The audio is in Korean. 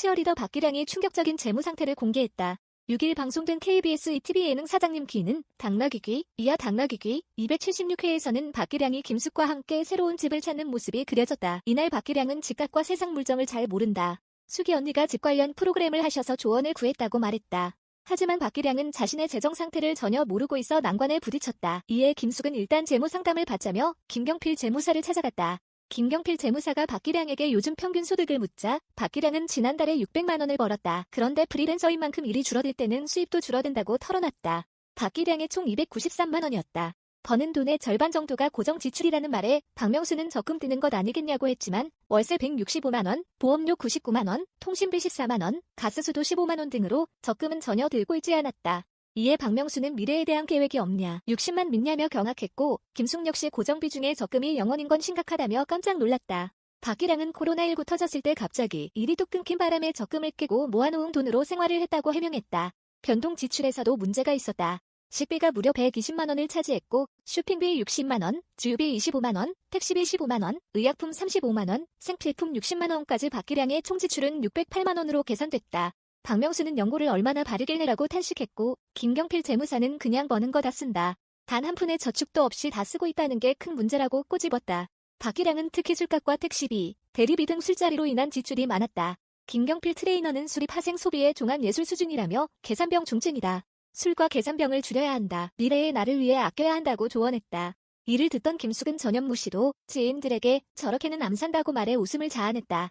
치어리더 박기량이 충격적인 재무 상태를 공개했다. 6일 방송된 KBS ETV 예능 사장님 귀는 당나귀귀, 이하 당나귀귀 276회에서는 박기량이 김숙과 함께 새로운 집을 찾는 모습이 그려졌다. 이날 박기량은 집값과 세상 물정을 잘 모른다. 수기 언니가 집 관련 프로그램을 하셔서 조언을 구했다고 말했다. 하지만 박기량은 자신의 재정 상태를 전혀 모르고 있어 난관에 부딪혔다. 이에 김숙은 일단 재무 상담을 받자며 김경필 재무사를 찾아갔다. 김경필 재무사가 박기량에게 요즘 평균 소득을 묻자 박기량은 지난달에 600만 원을 벌었다. 그런데 프리랜서인 만큼 일이 줄어들 때는 수입도 줄어든다고 털어놨다. 박기량의 총 293만 원이었다. 버는 돈의 절반 정도가 고정 지출이라는 말에 박명수는 적금 드는 것 아니겠냐고 했지만 월세 165만 원, 보험료 99만 원, 통신비 14만 원, 가스수도 15만 원 등으로 적금은 전혀 들고 있지 않았다. 이에 박명수는 미래에 대한 계획이 없냐, 60만 믿냐며 경악했고 김숙 역시 고정비 중에 적금이 0원인 건 심각하다며 깜짝 놀랐다. 박기량은 코로나19 터졌을 때 갑자기 일이 뚝 끊긴 바람에 적금을 깨고 모아놓은 돈으로 생활을 했다고 해명했다. 변동 지출에서도 문제가 있었다. 식비가 무려 120만 원을 차지했고 쇼핑비 60만 원, 주유비 25만 원, 택시비 15만 원, 의약품 35만 원, 생필품 60만 원까지 박기량의 총 지출은 608만 원으로 계산됐다. 박명수는 연고를 얼마나 바르길 내라고 탄식했고 김경필 재무사는 그냥 버는 거 다 쓴다. 단 한 푼의 저축도 없이 다 쓰고 있다는 게 큰 문제라고 꼬집었다. 박기량은 특히 술값과 택시비, 대리비 등 술자리로 인한 지출이 많았다. 김경필 트레이너는 수립 하생 소비의 종합 예술 수준이라며 계산병 중증이다. 술과 계산병을 줄여야 한다. 미래의 나를 위해 아껴야 한다고 조언했다. 이를 듣던 김숙은 전현무 씨도 지인들에게 저렇게는 암 산다고 말해 웃음을 자아냈다.